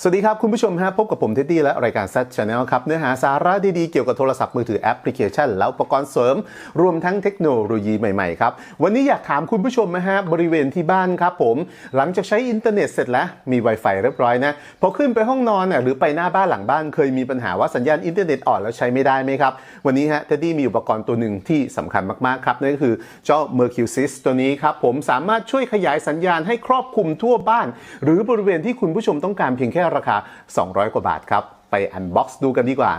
สวัสดีครับคุณผู้ชมฮะพบกับผมเท็ดดี้และรายการ Z Channel ครับ เนื้อหาสาระดีๆ เกี่ยวกับโทรศัพท์มือถือแอปพลิเคชัน และอุปกรณ์เสริม รวมทั้งเทคโนโลยีใหม่ๆครับ วันนี้อยากถามคุณผู้ชมนะฮะบริเวณที่บ้านครับผม หลังจากใช้อินเทอร์เน็ตเสร็จแล้วมี Wi-Fi เรียบร้อยนะ พอขึ้นไปห้องนอนน่ะหรือไปหน้าบ้านหลังบ้านเคยมีปัญหาว่าสัญญาณอินเทอร์เน็ตอ่อนแล้วใช้ไม่ได้ไหมครับวันนี้ฮะเท็ดดี้มีอุปกรณ์ตัวหนึ่งที่สำคัญมากๆครับนั่นก็คือเจ้า Mercusys ตัวนี้ครับผมสามารถช่วยขยายสัญญาณให้ครอบคลุมทั่วบ้าน หรือบริเวณที่คุณผู้ชมต้องการเพียงแค่ราคา 200 กว่าบาทครับ ไปอันบ็อกซ์ดูกันดีกว่า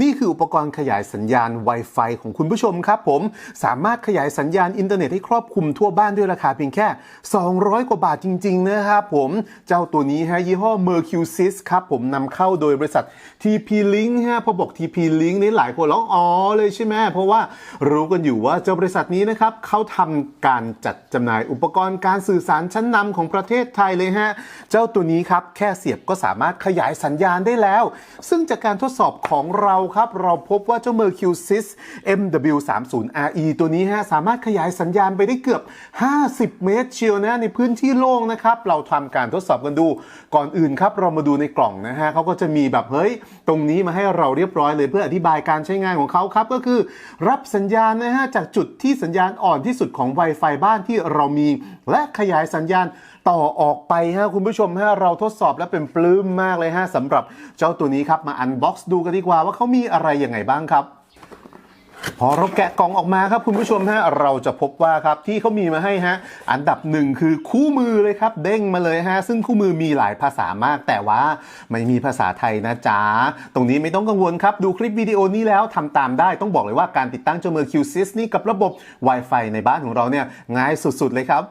นี่คืออุปกรณ์ขยายสัญญาณ Wi-Fi ของคุณผู้ชมครับผม สามารถขยายสัญญาณอินเทอร์เน็ตให้ครอบคลุมทั่วบ้านด้วยราคาเพียงแค่ 200 กว่าบาทจริง ๆ นะครับผม เจ้าตัวนี้ฮะยี่ห้อ Mercusys ครับผมนำเข้าโดยบริษัท TP-Link ฮะพอบอก TP-Link นี่หลายคนร้องอ๋อเลยใช่ไหมเพราะว่ารู้กันอยู่ว่าเจ้าบริษัทนี้นะครับเขาทำการจัดจำหน่ายอุปกรณ์การสื่อสารชั้นนำของประเทศไทยเลยฮะเจ้าตัวนี้ครับแค่เสียบก็สามารถขยายสัญญาณได้แล้ว ซึ่งจากการทดสอบของเราครับ เราพบว่าเจ้า Mercusys MW30RE ตัวนี้ฮะสามารถขยายสัญญาณไปได้เกือบ 50 เมตรเชียวนะในพื้นที่โล่งนะครับ เราทำการทดสอบกันดูก่อนอื่นครับ เรามาดูในกล่องนะฮะเขาก็จะมีแบบเฮ้ย ตรงนี้มาให้เราเรียบร้อยเลยเพื่ออธิบายการใช้งานของเขาครับ ก็คือ รับสัญญาณนะฮะจากจุดที่สัญญาณอ่อนที่สุดของ Wi-Fi บ้านที่เรามี และขยายสัญญาณ ต่อออกไปฮะคุณผู้ชมฮะเราทดสอบแล้วเป็นปลื้มมากเลยฮะสำหรับเจ้าตัวนี้ครับมาอันบ็อกซ์ดูกันดีกว่าว่าเขามีอะไรยังไงบ้างครับพอเราแกะกล่องออกมาครับคุณผู้ชมฮะเราจะพบว่าครับที่เขามีมาให้ฮะอันดับหนึ่งคือคู่มือเลยครับเด้งมาเลยฮะซึ่งคู่มือมีหลายภาษามาก แต่ว่าไม่มีภาษาไทยนะจ๊ะตรงนี้ไม่ต้องกังวลครับดูคลิปวิดีโอนี้แล้วทำตามได้ต้องบอกเลยว่าการติดตั้งเจ้า Mercusys นี่กับระบบ Wi-Fi ในบ้านของเราเนี่ยง่ายสุดๆเลยครับ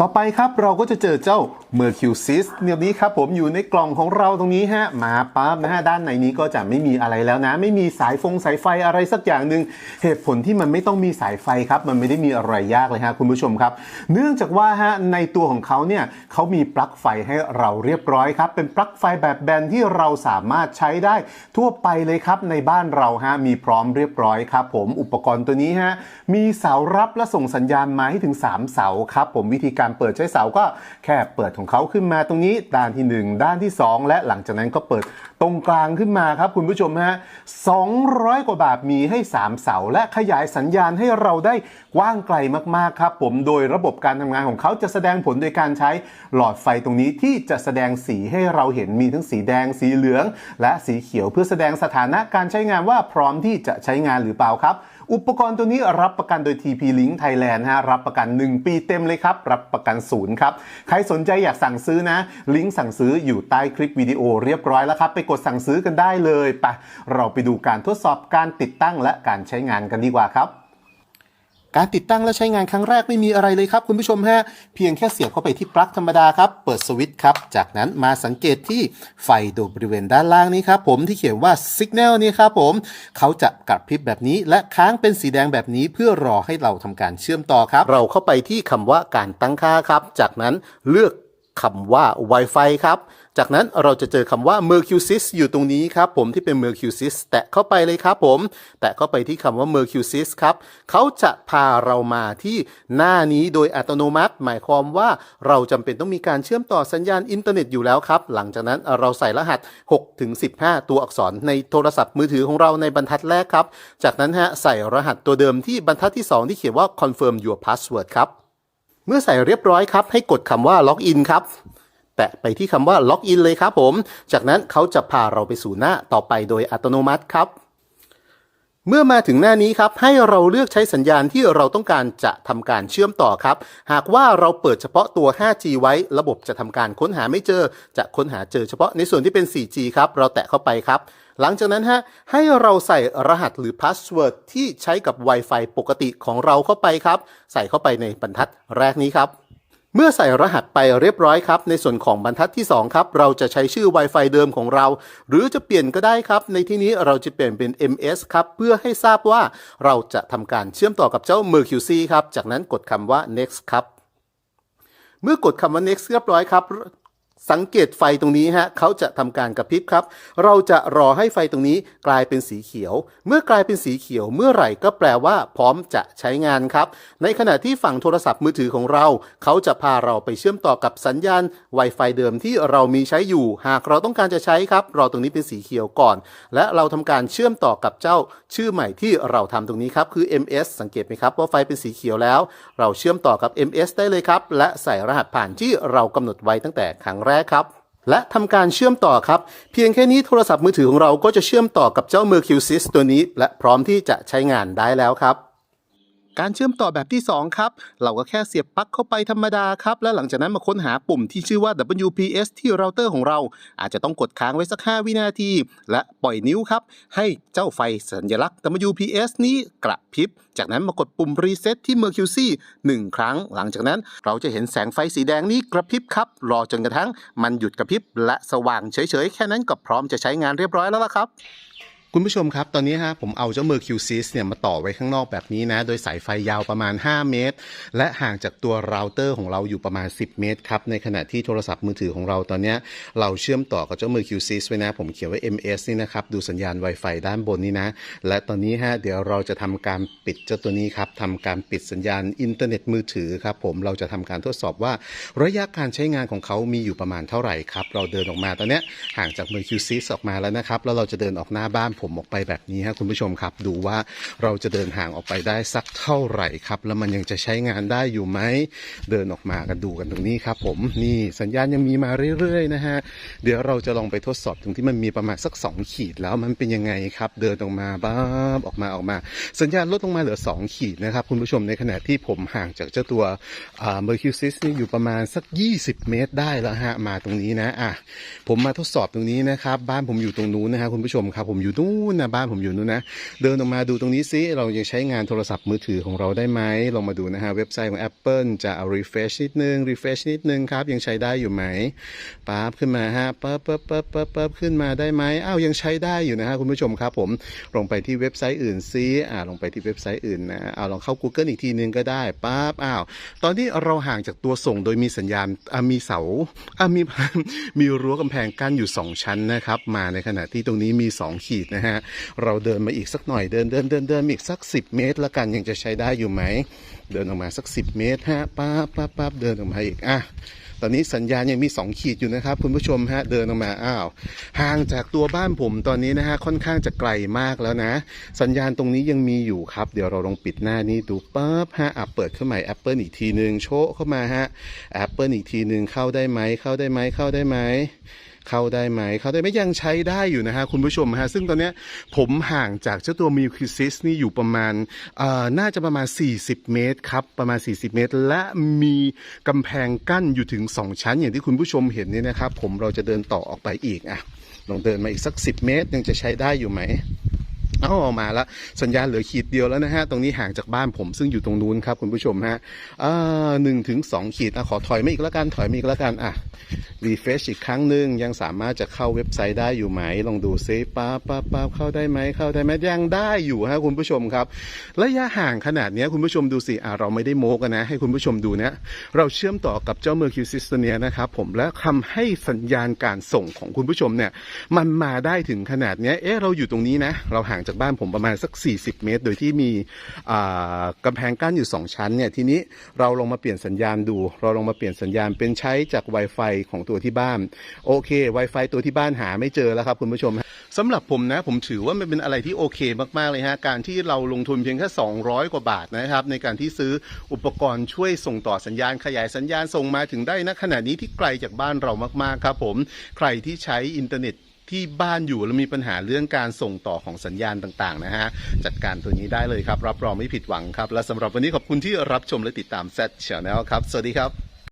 ต่อไปครับเราก็จะเจอเจ้า Mercusys เนี่ยนี้ครับผมอยู่ในกล่องของเราตรงนี้ฮะมาปั๊บนะฮะด้านในนี้ก็จะไม่มีอะไรแล้วนะ ไม่มีสายฟงสายไฟอะไรสักอย่างหนึ่งเหตุผลที่มันไม่ต้องมีสายไฟครับ มันไม่ได้มีอะไรยากเลยฮะคุณผู้ชมครับ เนื่องจากว่าฮะในตัวของเขาเนี่ยเขามีปลั๊กไฟให้เราเรียบร้อยครับ เป็นปลั๊กไฟแบบแบนที่เราสามารถใช้ได้ทั่วไปเลยครับในบ้านเราฮะมีพร้อมเรียบร้อยครับผมอุปกรณ์ตัวนี้ฮะมีเสารับและส่งสัญญาณมาให้ถึง 3 เสาครับผมวิธีการการเปิดใช้เสาก็แค่เปิดของเขาขึ้นมาตรงนี้ด้านที่ 1 ด้านที่ 2 และหลังจากนั้นก็เปิดตรงกลางขึ้นมาครับคุณผู้ชมฮะ200 กว่าบาทมีให้ 3 เสา และขยายสัญญาณให้เราได้กว้างไกลมากๆครับผมโดยระบบการทำงานของเขาจะแสดงผลโดยการใช้หลอดไฟตรงนี้ที่จะแสดงสีให้เราเห็นมีทั้งสีแดงสีเหลือง และสีเขียวเพื่อแสดงสถานะการใช้งานว่าพร้อมที่จะใช้งานหรือเปล่าครับอุปกรณ์ตัวนี้รับประกันโดย TP-Link Thailand ฮะรับประกัน 1 ปีเต็มเลยครับ รับประกันศูนย์ครับ ใครสนใจอยากสั่งซื้อนะ ลิงก์สั่งซื้ออยู่ใต้คลิปวิดีโอเรียบร้อยแล้วครับ ไปกดสั่งซื้อกันได้เลยไปเราไปดูการทดสอบการติดตั้งและการใช้งานกันดีกว่าครับ การติดตั้งและใช้งานครั้งแรกไม่มีอะไรเลยครับคุณผู้ชมฮะเพียงแค่เสียบเข้าไปที่ปลั๊กธรรมดาครับ เปิดสวิตช์ครับ จากนั้นมาสังเกตที่ไฟโดบริเวณด้านล่างนี้ครับผมที่เขียนว่า Signal นี่ครับผมเขาจะกระพริบแบบนี้ และค้างเป็นสีแดงแบบนี้เพื่อรอให้เราทำการเชื่อมต่อครับ เราเข้าไปที่คำว่าการตั้งค่าครับ จากนั้นเลือกคำว่า Wi-Fi ครับ จากนั้นเราจะเจอคำว่า Mercusys อยู่ตรงนี้ครับผมที่เป็น Mercusys แตะเข้าไปเลยครับผม แตะเข้าไปที่คำว่า Mercusys ครับเขาจะพาเรามาที่หน้านี้โดยอัตโนมัติ หมายความว่าเราจำเป็นต้องมีการเชื่อมต่อสัญญาณอินเทอร์เน็ตอยู่แล้วครับ หลังจากนั้นเราใส่รหัส 6 ถึง 15 ตัวอักษรในโทรศัพท์มือถือของเราในบรรทัดแรกครับ จากนั้นฮะใส่รหัสตัวเดิมที่บรรทัดที่ 2 ที่เขียนว่า confirm your password ครับเมื่อใส่เรียบร้อยครับให้กดคำว่า login ครับ แตะไปที่คำว่า login เลยครับผม จากนั้นเขาจะพาเราไปสู่หน้าต่อไปโดยอัตโนมัติครับ เมื่อมาถึงหน้านี้ครับ ให้เราเลือกใช้สัญญาณที่เราต้องการจะทำการเชื่อมต่อครับ หากว่าเราเปิดเฉพาะตัว 5G ไว้ ระบบจะทำการค้นหาไม่เจอ จะค้นหาเจอเฉพาะในส่วนที่เป็น 4G ครับ เราแตะเข้าไปครับหลังจากนั้นฮะให้เราใส่รหัสหรือพาสเวิร์ดที่ใช้กับ Wi-Fi ปกติของเราเข้าไปครับ ใส่เข้าไปในบรรทัดแรกนี้ครับ เมื่อใส่รหัสไปเรียบร้อยครับ ในส่วนของบรรทัดที่ 2 ครับ เราจะใช้ชื่อ Wi-Fi เดิมของเรา หรือจะเปลี่ยนก็ได้ครับ ในที่นี้เราจะเปลี่ยนเป็น MS ครับ เพื่อให้ทราบว่าเราจะทำการเชื่อมต่อกับเจ้า Mercury ครับ จากนั้นกดคำว่า next ครับ เมื่อกดคำว่า next เรียบร้อยครับ สังเกตไฟตรงนี้ฮะเขาจะทำการกระพริบครับ เราจะรอให้ไฟตรงนี้กลายเป็นสีเขียว เมื่อกลายเป็นสีเขียวเมื่อไหร่ก็แปลว่าพร้อมจะใช้งานครับ ในขณะที่ฝั่งโทรศัพท์มือถือของเรา เขาจะพาเราไปเชื่อมต่อกับสัญญาณ Wi-Fi เดิมที่เรามีใช้อยู่ หากเราต้องการจะใช้ครับรอตรงนี้เป็นสีเขียวก่อน และเราทำการเชื่อมต่อกับเจ้าชื่อใหม่ที่เราทำตรงนี้ครับคือ MS สังเกตไหมครับว่าไฟเป็นสีเขียวแล้ว เราเชื่อมต่อกับ MS ได้เลยครับและใส่รหัสผ่านที่เรากำหนดไว้ตั้งแต่ครั้งแรกครับและทำการเชื่อมต่อครับ เพียงแค่นี้โทรศัพท์มือถือของเราก็จะเชื่อมต่อกับเจ้า Mercury s ตัวนี้ และพร้อมที่จะใช้งานได้แล้วครับ การเชื่อมต่อแบบที่ 2 ครับ เราก็แค่เสียบปลั๊กเข้าไปธรรมดาครับ และหลังจากนั้นมาค้นหาปุ่มที่ชื่อว่า WPS ที่เราเตอร์ของเรา อาจจะต้องกดค้างไว้สัก 5 วินาที และปล่อยนิ้วครับ ให้เจ้าไฟสัญลักษณ์ WPS นี้กระพริบ จากนั้นมากดปุ่ม Reset ที่ Mercury 1 ครั้ง หลังจากนั้นเราจะเห็นแสงไฟสีแดงนี้กระพริบครับ รอจนกระทั่งมันหยุดกระพริบและสว่างเฉยๆ แค่นั้นก็พร้อมจะใช้งานเรียบร้อยแล้วล่ะครับ คุณผู้ชมครับ ตอนนี้ฮะผมเอาเจ้า Mercusys เนี่ยมาต่อไว้ข้างนอกแบบนี้นะ โดยสายไฟยาวประมาณ 5 เมตร และห่างจากตัวเราเตอร์ของเราอยู่ประมาณ 10 เมตรครับ ในขณะที่โทรศัพท์มือถือของเราตอนนี้ เราเชื่อมต่อกับเจ้า Mercusys ไว้นะ ผมเขียนไว้ MS นี่นะครับ ดูสัญญาณ Wi-Fi ด้านบนนี้นะ และตอนนี้ฮะเดี๋ยวเราจะทำการปิดเจ้าตัวนี้ครับทำการปิดสัญญาณอินเทอร์เน็ตมือถือครับผมเราจะทำการทดสอบว่า ระยะการใช้งานของเขามีอยู่ประมาณเท่าไหร่ครับเราเดินออกมาตอนนี้ห่างจาก Mercusys ออกมาแล้วนะครับแล้วเราจะเดินออกหน้าบ้านผผมออกไปแบบนี้ฮะคุณผู้ชมครับ ดูว่าเราจะเดินห่างออกไปได้สักเท่าไหร่ครับ แล้วมันยังจะใช้งานได้อยู่ไหมเดินออกมากันดูกันตรงนี้ครับ ผมนี่สัญญาณยังมีมาเรื่อยๆนะฮะเดี๋ยวเราจะลองไปทดสอบตรงที่มันมีประมาณสัก 2 ขีดแล้วมันเป็นยังไงครับ เดินออกมาบ้าบออกมาออกมา สัญญาณลดลงมาเหลือ 2 ขีดนะครับคุณผู้ชมในขณะที่ผมห่างจากเจ้าตัวอ่า Mercusys นี่อยู่ประมาณสัก 20 เมตรได้แล้วฮะมาตรงนี้นะอะผมมาทดสอบตรงนี้นะครับ บ้านผมอยู่ตรงนู้นนะฮะคุณผู้ชมครับ ผมอยู่นู้นนะบ้านผมอยู่นู้นนะ เดินออกมาดูตรงนี้ซิเรายังใช้งานโทรศัพท์มือถือของเราได้ไหมลองมาดูนะฮะเว็บไซต์ของ Apple จะเอา refresh นิดนึง refresh นิดนึงครับยังใช้ได้อยู่ไหมปั๊บขึ้นมาฮะปั๊บปั๊บปั๊บปั๊บปั๊บขึ้นมาได้ไหมอ้าวยังใช้ได้อยู่นะฮะคุณผู้ชมครับผมลงไปที่เว็บไซต์อื่นซิอ่าลงไปที่เว็บไซต์อื่นนะเอาลองเข้า Google อีกทีนึงก็ได้ปั๊บอ้าวตอนที่เราห่างจากตัวส่งโดยมีสัญญาณมีเสาอ่ามีมีรั้วกำแพงกั้นอยู่ 2 ชั้นนะครับมาในขณะที่ตรงนี้มี 2 ขีดนะฮะเราเดินมาอีกสักหน่อยเดินเดินเดินเดินอีกสัก 10 เมตรละกันยังจะใช้ได้อยู่ไหม เดินออกมาสัก 10 เมตรฮะปั๊บปั๊บปั๊บเดินออกมาอีกอะตอนนี้สัญญาณยังมี 2 ขีดอยู่นะครับ คุณผู้ชมฮะเดินออกมาอ้าวห่างจากตัวบ้านผมตอนนี้นะฮะค่อนข้างจะไกลมากแล้วนะ สัญญาณตรงนี้ยังมีอยู่ครับ เดี๋ยวเราลองปิดหน้านี้ดูปั๊บฮะอะเปิดขึ้นใหม่ Apple อีกทีหนึ่งโชว์เข้ามาฮะ Apple อีกทีหนึ่งเข้าได้ไหมเข้าได้ไหมเข้าได้ไหม เข้าได้ไหมเข้าได้ไหมยังใช้ได้อยู่นะฮะคุณผู้ชมฮะซึ่งตอนนี้ผมห่างจากเจ้าตัวมิวคิซิสนี่อยู่ประมาณเอ่อน่าจะประมาณ 40 เมตรครับประมาณ 40 เมตร และมีกำแพงกั้นอยู่ถึง 2 ชั้น อย่างที่คุณผู้ชมเห็นนี่นะครับผมเราจะเดินต่อออกไปอีกอะลองเดินมาอีกสัก 10 เมตรยังจะใช้ได้อยู่ไหม อาออกมาแล้วสัญญาณเหลือขีดเดียวแล้วนะฮะ ตรงนี้ห่างจากบ้านผมซึ่งอยู่ตรงนู้นครับคุณผู้ชมฮะอ่าหนึ่งถึงสองขีดอะขอถอยมาอีกแล้วกันถอยมาอีกแล้วกันอะรีเฟรชอีกครั้งหนึ่งยังสามารถจะเข้าเว็บไซต์ได้อยู่ไหม ลองดูซิป้าป้าป้าเข้าได้ไหมเข้าได้ไหมยังได้อยู่ฮะคุณผู้ชมครับระยะห่างขนาดนี้คุณผู้ชมดูสิอะเราไม่ได้โม้กันนะ ให้คุณผู้ชมดูนะเราเชื่อมต่อกับเจ้าเมอร์คิวซิสตัวเนียนะครับผมและทำให้สัญญาณการส่งของคุณผู้ชมเนี่ยมันมาได้ถึงขนาดนี้เอ๊ะเราอยู่ตรงนี้นะ เราห่างจากบ้านผมประมาณสัก 40 เมตร โดยที่มีอ่ากำแพงกั้นอยู่ 2 ชั้นเนี่ยทีนี้เราลองมาเปลี่ยนสัญญาณดู เราลองมาเปลี่ยนสัญญาณเป็นใช้จาก Wi-Fi ของตัวที่บ้าน โอเค Wi-Fi ตัวที่บ้านหาไม่เจอแล้วครับคุณผู้ชมสำหรับผมนะผมถือว่ามันเป็นอะไรที่โอเคมาก ๆ เลยฮะ การที่เราลงทุนเพียงแค่200 กว่าบาทนะครับ ในการที่ซื้ออุปกรณ์ช่วยส่งต่อสัญญาณขยายสัญญาณส่งมาถึงได้ณขณะนี้ที่ไกลจากบ้านเรามาก ๆ ครับผม ใครที่ใช้อินเทอร์เน็ต ที่บ้านอยู่แล้วมีปัญหาเรื่องการส่งต่อของสัญญาณต่างๆนะฮะจัดการตัวนี้ได้เลยครับ รับรองไม่ผิดหวังครับ และสำหรับวันนี้ขอบคุณที่รับชมและติดตาม Z Channel ครับ สวัสดีครับ